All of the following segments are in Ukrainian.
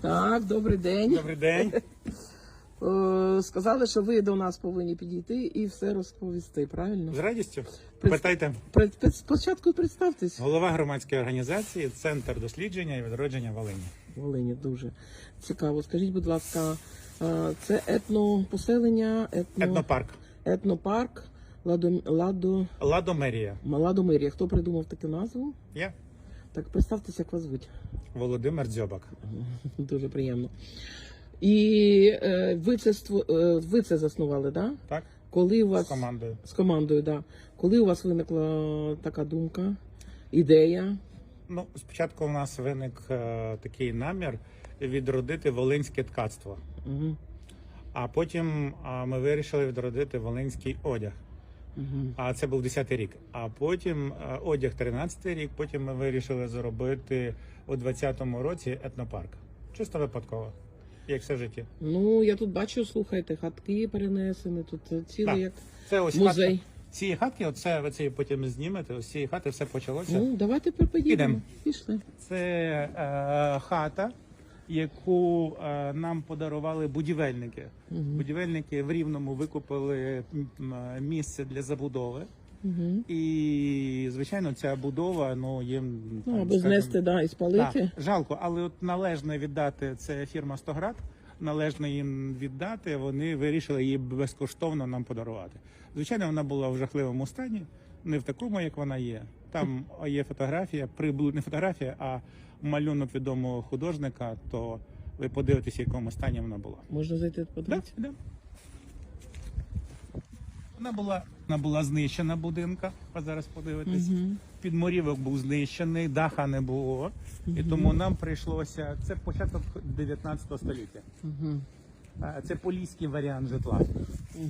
Так, добрий день. Добрий день. Е, Сказали, що ви до нас повинні підійти і все розповісти, правильно? З радістю. Питайте. Пред- Спочатку представтесь. Голова громадської організації Центр дослідження і відродження Волині. Волині дуже цікаво. Скажіть, будь ласка, е, це етнопоселення, етно... Етнопарк. етнопарк Ладо... Ладо... Ладомерія. Ладомир'я. Хто придумав таку назву? Я Так представтеся, як вас звуть. Володимир Дзьобак. Дуже приємно. І е, ви це ство- е, ви це заснували? Да? Так? Коли у З вас командою. з командою, да. Коли у вас виникла така думка, ідея? Ну, спочатку у нас виник е, такий намір відродити волинське ткацтво. Угу. А потім а, ми вирішили відродити волинський одяг. Угу. А це був 10-й рік. А потім е, одяг 13-й рік. Потім ми вирішили зробити у 20-му році етнопарк. Чисто випадково, як все в житті. Ну, я тут бачу, слухайте, хатки перенесені, тут цілий Так. як Це ось музей. хатка. Ці хатки, оце ви це потім знімете. Ось ці хати все почалося. Ну, давайте поїдемо. Пішли. Це е, хата, яку е, нам подарували будівельники. Угу. Будівельники в Рівному викупили місце для забудови. Угу. І, звичайно, ця будова, ну їм Ну, там, або скажімо, знести, да, і спалити. Так, жалко, але от належно віддати це фірма Стоград. Належно їм віддати. Вони вирішили її безкоштовно нам подарувати. Звичайно, вона була в жахливому стані, не в такому, як вона є. Там є фотографія, прибу- не фотографія, а малюнок відомого художника. То ви подивитеся, в якому стані вона була. Можна зайти подивитися? да. Вона була, вона була знищена будинка. А зараз подивитись. Угу. Підморівок був знищений, даха не було. І тому нам прийшлося. Це початок 19 століття. Угу. Це поліський варіант житла.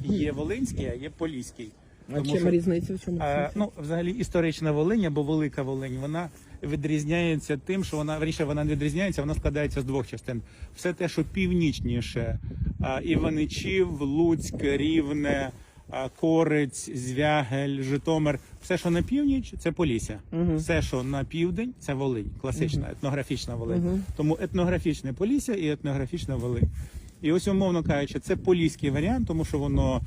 Є волинський, а є поліський. А Тому чим що, різниця в чому? е, ну, взагалі, історична Волинь або Велика Волинь, вона відрізняється тим, що вона вірніше, вона не відрізняється, вона складається з двох частин. Все те, що північніше, а, Іваничів, Луцьк, Рівне, а, Корець, Звягель, Житомир. Все, що на північ, це Полісся. Мгм. Все, що на південь, це Волинь, класична етнографічна Волинь. Мгм. Тому етнографічне Полісся і етнографічна Волинь. І ось, умовно кажучи, це поліський варіант, тому що воно е,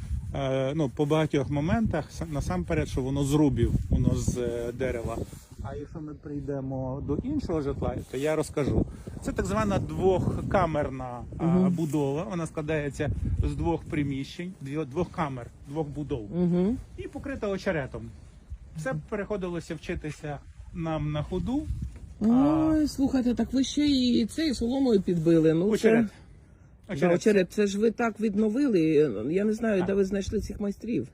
ну, по багатьох моментах насамперед, що воно з рубів, воно з е, дерева. А якщо ми прийдемо до іншого житла, то я розкажу. Це так звана двохкамерна а, Мгм. будова. Вона складається з двох приміщень, двох камер, двох будов Угу. і покрита очеретом. Все переходилося вчитися нам на ходу. Ой, слухайте, так ви ще і цей соломою підбили. Ну, Очерет. Це... Да, очерет, це ж ви так відновили. Я не знаю, Так. де ви знайшли цих майстрів.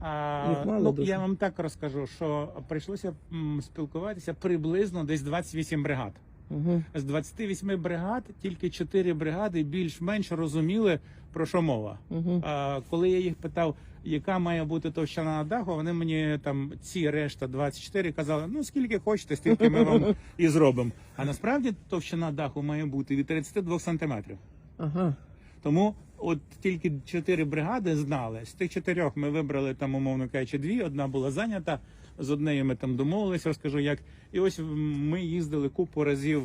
А, Їх мало ну, дуже. я вам так розкажу, що прийшлося м, спілкуватися приблизно десь 28 бригад. Угу. З 28 бригад тільки 4 бригади більш-менш розуміли про що мова. Угу. А, коли я їх питав, яка має бути товщина на даху, вони мені там ці решта 24 казали, ну скільки хочете, стільки ми вам і зробимо. А насправді товщина даху має бути від 32 сантиметрів. Ага. Тому от тільки чотири бригади знали. З тих чотирьох ми вибрали там, умовно кажучи, дві. Одна була зайнята. З однією ми там домовились, розкажу як. І ось ми їздили купу разів.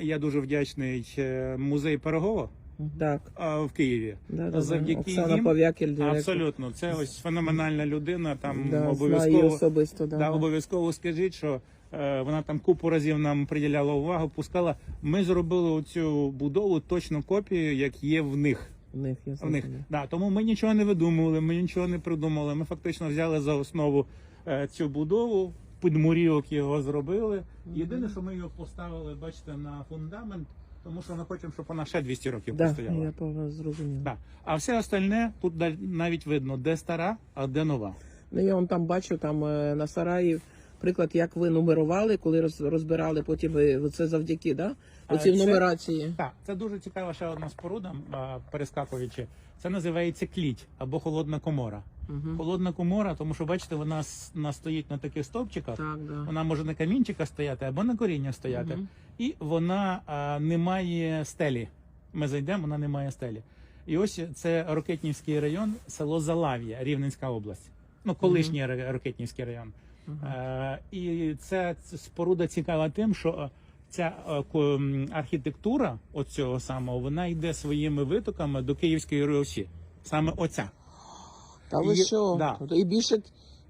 Я дуже вдячний музей Пирогова Так. а, в Києві. Да, да, Завдяки да. Оксана їм- Пав'якель. Абсолютно, це ось феноменальна людина. Там Да, знаю обов'язково особисто. Да, Да, да. обов'язково скажіть, що вона там купу разів нам приділяла увагу, пускала. Ми зробили оцю будову точно копію, як є в них. В них, я В них да, тому ми нічого не видумували, ми нічого не придумали. Ми фактично взяли за основу е, цю будову, підмурівок його зробили. Єдине, що ми його поставили, бачите, на фундамент, тому що ми хочемо, щоб вона ще 200 років Да, постояла. я по вас зрозуміла. Да. А все остальне тут навіть видно, де стара, а де нова. Ну, я вон там бачу, там е, на сараї, приклад, як ви нумерували, коли роз- розбирали, потім ви це завдяки, да? А Оці це- нумерації. Так, це дуже цікава ще одна споруда, перескакуючи. Це називається кліть або холодна комора. Угу. Холодна комора, тому що бачите, вона вона стоїть на таких стовпчиках. Так, да. Вона може на камінчиках стояти або на коріннях стояти. Мгм. І вона а, не має стелі. Ми зайдемо, вона не має стелі. І ось це Рокетнівський район, село Залав'я, Рівненська область. Ну, колишній Ра- Рокетнівський район. Мгм. Е, і ця споруда цікава тим, що ця е, ко- м, архітектура оцього самого, вона йде своїми витоками до Київської Русі. Саме оця. Та ви Є- що? да. І більше,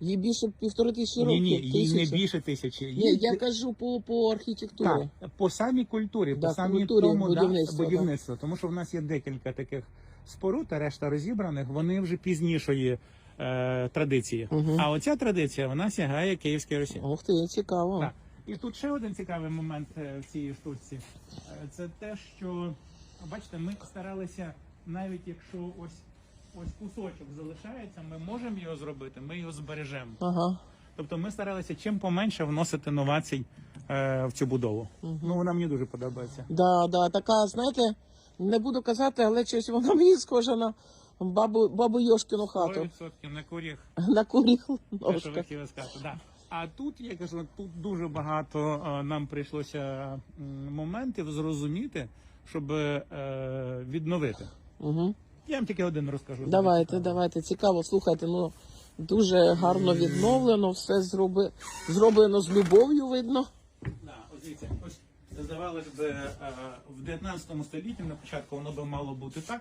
їй більше півтори тисячі років. Ні, ні, їй не більше тисячі. Ні, Їй- я кажу по, по архітектурі. Так, по самій культурі, Да, по самій культурі, тому будівництво, да, да. будівництво. Тому що в нас є декілька таких споруд, а решта розібраних, вони вже пізнішої е, традиції. Мгм. А оця традиція вона сягає Київської Русі. Ух ти, цікаво. Так. І тут ще один цікавий момент е, в цій штуці. Е, Це те, що бачите, ми старалися, навіть якщо ось ось кусочок залишається, ми можемо його зробити, ми його збережемо. Ага. Тобто ми старалися чим поменше вносити новацій е, в цю будову. Ну вона мені дуже подобається. Да, да, така, знаєте, не буду казати, але щось вона мені схожа на бабу, бабу Йошкіну хату. 100% на куріх, На курі те, що ви ножка. хотіли сказати. Да. А тут, я кажу, тут дуже багато е, нам прийшлося м, моментів зрозуміти, щоб е, відновити. Угу. Я вам тільки один розкажу. Давайте, давайте, цікаво, слухайте, ну дуже гарно відновлено, все зроби, зроблено з любов'ю, видно. Да, ось дивіться, ось здавалось би, е, в 19 столітті на початку воно би мало бути так.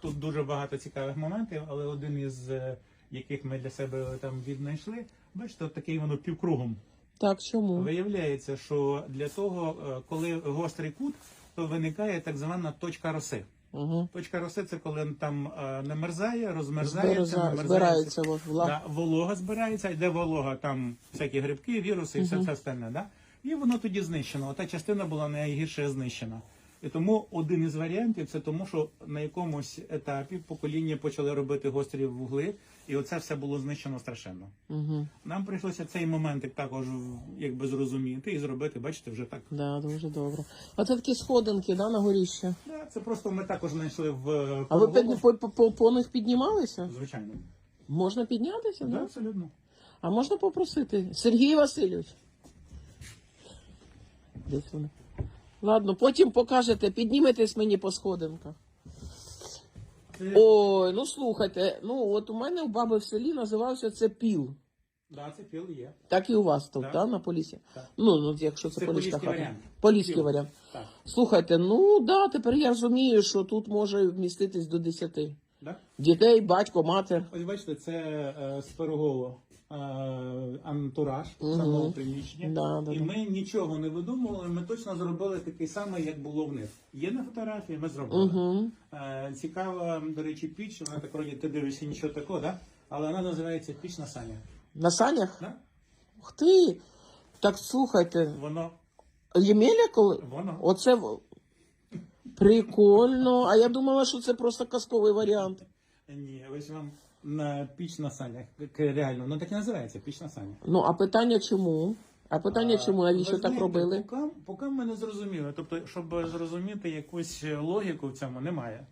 Тут дуже багато цікавих моментів, але один із е, яких ми для себе там віднайшли, бачите, такий воно півкругом. Так, чому? Виявляється, що для того, е, коли гострий кут, то виникає так звана точка роси. Угу. Точка роси це коли там е, намерзає, розмерзається, Збережа, збирається волога збирається, йде волога, там всякі грибки, віруси і все це остальне. Да? І воно тоді знищено. Ота частина була найгірше знищена. І тому один із варіантів це тому, що на якомусь етапі покоління почали робити гострі вугли, і оце все було знищено страшенно. Угу. Нам прийшлося цей момент також якби зрозуміти і зробити, бачите, вже так. Да, дуже добре. А це такі сходинки, да, на горіще. Да, це просто ми також знайшли в е, А ви Павлово. під- по, по, по, по них піднімалися? звичайно. Можна піднятися, Да, да? абсолютно. А можна попросити? Сергій Васильович. Десь вони. Ладно, потім покажете, підніметесь мені по сходинках. Ой, ну слухайте, ну от у мене у баби в селі називався це піл. да, це піл є. Так і у вас тут, Так. да, на полісі? Так. Ну, ну, якщо це, Це поліська хата. варіант. Поліський Піл. варіант. Так. Слухайте, ну да, тепер я розумію, що тут може вміститись до 10 Да? дітей, батько, матір. Ось бачите, це е, з Пирогово антураж Мгм. самого приміщення. Да, да, і да. ми нічого не видумували, ми точно зробили такий самий, як було в них. Є на фотографії, ми зробили. Угу. Цікава, до речі, піч, вона так вроді ти дивишся нічого такого, да? але вона називається піч на санях. На санях? Да? Ух ти! Так слухайте, Воно, Ємеля коли? воно. Оце прикольно. А я думала, що це просто казковий варіант. Ні, ось вам на піч на санях. Як Реально, ну так і називається піч на санях. Ну, а питання чому? А питання чому? Навіщо Ви так знаєте, робили? Поки, поки ми не зрозуміли. Тобто, щоб зрозуміти якусь логіку в цьому, немає.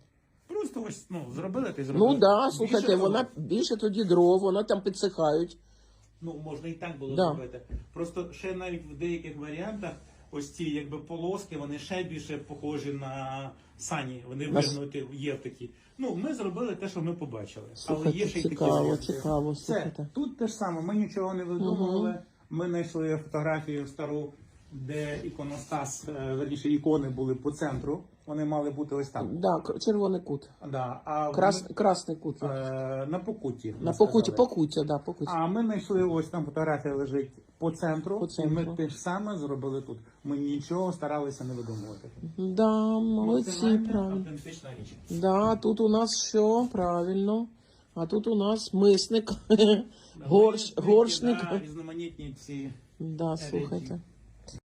Просто ось ну зробили ти зробили. Ну да, Більше слухайте, того, вона більше тоді дров, вона там підсихають. ну можна і так було Да. зробити. Просто ще навіть в деяких варіантах. Ось ці якби полоски, вони ще більше похожі на сані. Вони На с- вигнуті, є такі. Ну, ми зробили те, що ми побачили. Але є ще й такі цікаво, варіанти. цікаво, Це, слухайте. тут те ж саме, ми нічого не видумували. Ми знайшли фотографію стару, де іконостас, е, верніше, ікони були по центру. Вони мали бути ось там. Да, к- червоний кут. Да, а Крас, ми- красний кут. е, на покуті. На покуті, сказали. покуття, да, покуття. А ми знайшли ось там фотографія лежить по центру, По і ми те ж саме зробили тут. Ми нічого старалися не видумувати. Да, молодці, правильно. автентична річ. Да, тут у нас що? Правильно. А тут у нас мисник, горш, Ми- горшник. Да, різноманітні ці Да, слухайте.